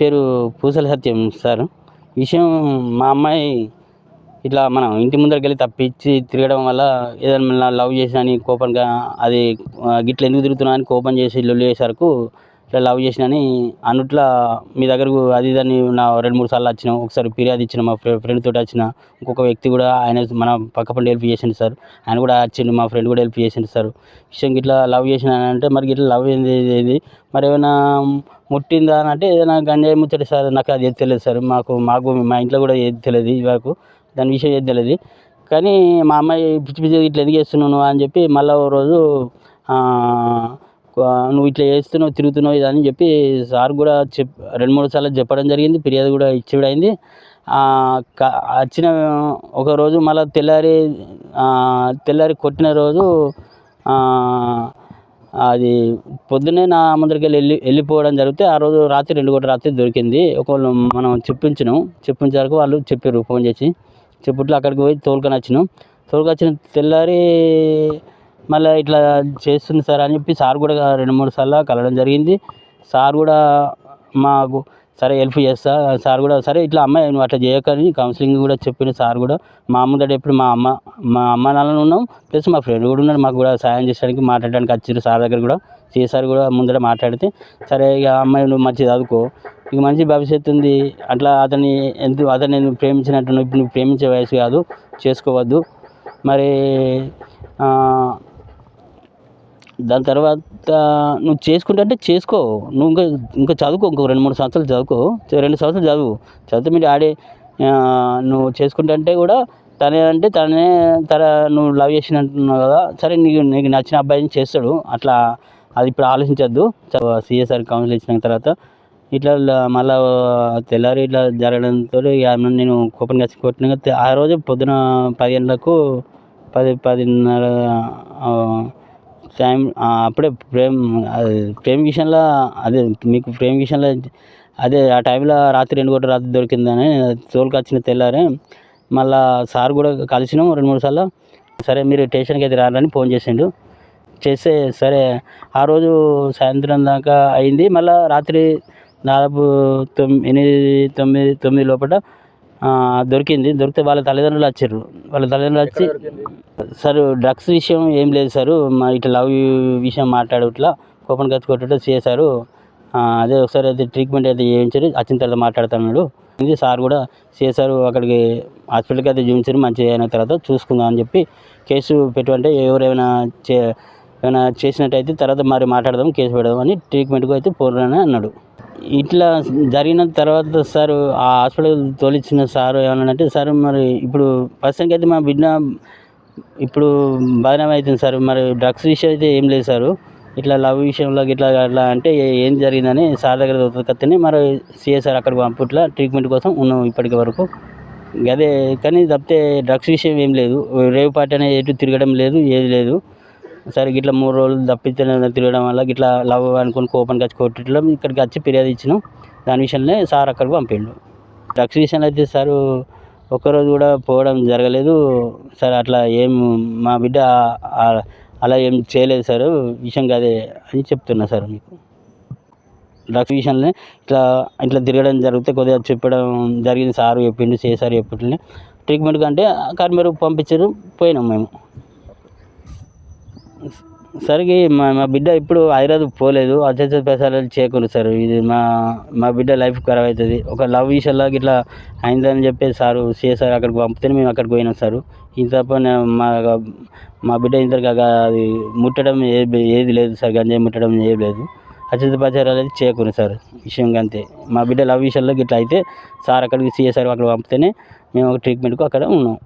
పేరు పూసల సత్యం సార్. విషయం మా అమ్మాయి ఇట్లా మనం ఇంటి ముందరికి వెళ్ళి తప్పించి తిరగడం వల్ల ఏదైనా లవ్ చేసిన అని కోపంగా అది గిట్ల ఎందుకు తిరుగుతున్నా అని కోపం చేసి లొల్లి చేసేసరికి ఇట్లా లవ్ చేసినని అన్నట్లా మీ దగ్గరకు అది దాన్ని నా రెండు మూడు సార్లు వచ్చినాం. ఒకసారి ఫిర్యాదు ఇచ్చిన మా ఫ్రెండ్ తోటి వచ్చిన. ఇంకొక వ్యక్తి కూడా ఆయన మన పక్క పండి హెల్ప్ చేసిండు సార్. ఆయన కూడా వచ్చిండు మా ఫ్రెండ్ కూడా హెల్ప్ చేసిండు సార్. విషయం ఇట్లా లవ్ చేసిన అంటే మరి ఇట్లా లవ్ ఏంది మరి ఏమైనా ముట్టిందా అని అంటే ఏదైనా గంజాయి ముచ్చట సార్ నాకు అది ఏది తెలియదు సార్. మాకు మాకు మా ఇంట్లో కూడా ఏది తెలియదు ఇవరకు దాని విషయం ఏది తెలియదు. కానీ మా అమ్మాయి పిచ్చి పిచ్చి ఇట్లా ఎందుకు చేస్తున్నాను అని చెప్పి మళ్ళీ ఓ రోజు నువ్వు ఇట్లా చేస్తున్నావు తిరుగుతున్నావు ఇదని అని చెప్పి సార్ కూడా చెప్ రెండు మూడు సార్లు చెప్పడం జరిగింది ఫిర్యాదు కూడా ఇచ్చేడు అయింది. వచ్చిన ఒకరోజు మళ్ళీ తెల్లారి తెల్లారి కొట్టిన రోజు అది పొద్దున్నే నా ముందరికి వెళ్ళి వెళ్ళి వెళ్ళిపోవడం జరిగితే ఆ రోజు రాత్రి రెండు గంటల రాత్రి దొరికింది. ఒకళ్ళు మనం చెప్పించినాం చెప్పించారు వాళ్ళు చెప్పారు ఫోన్ చేసి. చెప్పుట్లో అక్కడికి పోయి తోలుకొని వచ్చినాం. తోలుకొచ్చిన వచ్చిన తెల్లారి మళ్ళీ ఇట్లా చేస్తుంది సార్ అని చెప్పి సార్ కూడా రెండు మూడు సార్లు కలవడం జరిగింది. సార్ కూడా మాకు సరే హెల్ప్ చేస్తా సార్ కూడా సరే ఇట్లా అమ్మాయి నువ్వు అట్లా చేయకని కౌన్సిలింగ్ కూడా చెప్పిన సార్ కూడా మా అమ్మ దగ్గర ఎప్పుడు మా అమ్మ మా అమ్మ నాన్న ఉన్నాం. ప్లస్ మా ఫ్రెండ్ కూడా ఉన్నాడు మాకు కూడా సాయం చేయడానికి మాట్లాడడానికి వచ్చిండ్రు సార్ దగ్గర కూడా. చేసారు కూడా ముందర మాట్లాడితే సరే ఇక అమ్మాయి నువ్వు మంచి చదువుకో ఇక మంచి భవిష్యత్తు ఉంది. అట్లా అతన్ని ఎందుకు అతన్ని నువ్వు ప్రేమించినట్టు నువ్వు ఇప్పుడు నువ్వు ప్రేమించే వయసు కాదు చేసుకోవద్దు. మరి దాని తర్వాత నువ్వు చేసుకుంటే అంటే చేసుకో. నువ్వు ఇంకా ఇంకా చదువుకో ఇంకో రెండు మూడు సంవత్సరాలు చదువుకో. రెండు సంవత్సరాలు చదువు. చదివితే మీరు ఆడే నువ్వు చేసుకుంటే అంటే కూడా తనే అంటే తనే తన నువ్వు లవ్ చేసిన అంటున్నావు కదా సరే నీకు నీకు నచ్చిన అబ్బాయిని చేస్తాడు. అట్లా అది ఇప్పుడు ఆలోచించద్దు. సిఎస్ఆర్ కౌన్సిల్ ఇచ్చిన తర్వాత ఇట్లా మళ్ళా తెల్లారి ఇట్లా జరగడంతో ఆమె నేను కూపన్ కలిసి కొట్టిన. ఆ రోజు పొద్దున పది గంటలకు పది పదిన్నర టైం అప్పుడే ప్రేమ్ ప్రేమ్ విషయంలో అదే మీకు ప్రేమ్ విషయంలో అదే ఆ టైంలో రాత్రి రెండు గంటల రాత్రి దొరికిందని తోలుకు వచ్చిన తెల్లారే మళ్ళా సార్ కూడా కలిసినాం రెండు మూడు సార్లు. సరే మీరు స్టేషన్కి అయితే రాలని ఫోన్ చేసిండు. చేస్తే సరే ఆ రోజు సాయంత్రం దాకా అయింది. మళ్ళీ రాత్రి దాదాపు తొమ్మిది ఎనిమిది తొమ్మిది తొమ్మిది లోపల దొరికింది. దొరికితే వాళ్ళ తల్లిదండ్రులు వచ్చారు. వాళ్ళ తల్లిదండ్రులు వచ్చి సార్ డ్రగ్స్ విషయం ఏం లేదు సార్. మా ఇట్లా లవ్ విషయం మాట్లాడు ఇట్లా. కోపం ఖర్చు కొట్టడం చేశారు అదే ఒకసారి అయితే ట్రీట్మెంట్ అయితే చేయించారు. వచ్చిన తర్వాత మాట్లాడుతున్నాడు. ఇది సార్ కూడా చేశారు అక్కడికి హాస్పిటల్కి అయితే చూపించారు. మంచిగా అయిన తర్వాత చూసుకుందాం అని చెప్పి కేసు పెట్టమంటే ఎవరైనా చే ఏమైనా చేసినట్టయితే తర్వాత మరి మాట్లాడదాం కేసు పెడదాం అని ట్రీట్మెంట్కి అయితే పోరని అన్నాడు. ఇట్లా జరిగిన తర్వాత సార్ ఆ హాస్పిటల్ తోలిచ్చిన సార్ ఏమన్నాడంటే సార్ మరి ఇప్పుడు ప్రస్తుతానికి అయితే మా బిడ్డ ఇప్పుడు బాగానే అవుతుంది సార్. మరి డ్రగ్స్ విషయం అయితే ఏం లేదు సారు. ఇట్లా లవ్ విషయంలో ఇట్లా అట్లా అంటే ఏం జరిగిందని సార్ దగ్గర దొరకని మరి సిఎస్ఆర్ అక్కడికి పంపుట్లా ట్రీట్మెంట్ కోసం ఉన్నాం ఇప్పటికి వరకు. అదే కానీ తప్పితే డ్రగ్స్ విషయం ఏం లేదు. రేవు పార్టీ అనేది ఎటు తిరగడం లేదు ఏది లేదు. సరే ఇట్లా మూడు రోజులు తప్పితే తిరగడం వల్ల ఇట్లా లవ్ అనుకుని కోపం వచ్చి కొట్టడం ఇక్కడికి వచ్చి ఫిర్యాదు ఇచ్చినాం. దాని విషయంలో సార్ అక్కడికి పంపిండు. డ్రగ్స్ విషయంలో అయితే సారు ఒక్కరోజు కూడా పోవడం జరగలేదు. సార్ అట్లా ఏం మా బిడ్డ అలా ఏం చేయలేదు సార్. విషయం కాదే అని చెప్తున్నా సార్ మీకు. డ్రగ్స్ విషయంలో ఇట్లా ఇట్లా తిరగడం జరిగితే కొద్దిగా చెప్పడం జరిగింది. సార్ చెప్పిండు చేశారు చెప్పిండు. ట్రీట్మెంట్ కంటే కార్మికు పంపించారు పోయినాం మేము. సరికి మా మా బిడ్డ ఇప్పుడు హైదరాబాద్ పోలేదు అత్యవసర ప్రసారాలు చేయకూడదు సార్. ఇది మా మా బిడ్డ లైఫ్ ఖరాబ్ అవుతుంది ఒక లవ్ విషయంలో ఇట్లా అయిందని చెప్పి సారు సిఎస్ఆర్ అక్కడికి పంపితే మేము అక్కడికి పోయినాం సార్. ఇంత మా మా బిడ్డ ఇంతగా అది ముట్టడం ఏది ఏది లేదు సార్ గంజాయి ముట్టడం ఏది లేదు. అత్యంత ప్రచారాలు అయితే చేయకూడదు సార్. విషయం అంతే మా బిడ్డ లవ్ విషయంలో ఇట్లా అయితే సార్ అక్కడికి సిఎస్ఆర్ అక్కడ పంపితేనే మేము ఒక ట్రీట్మెంట్కు అక్కడ ఉన్నాం.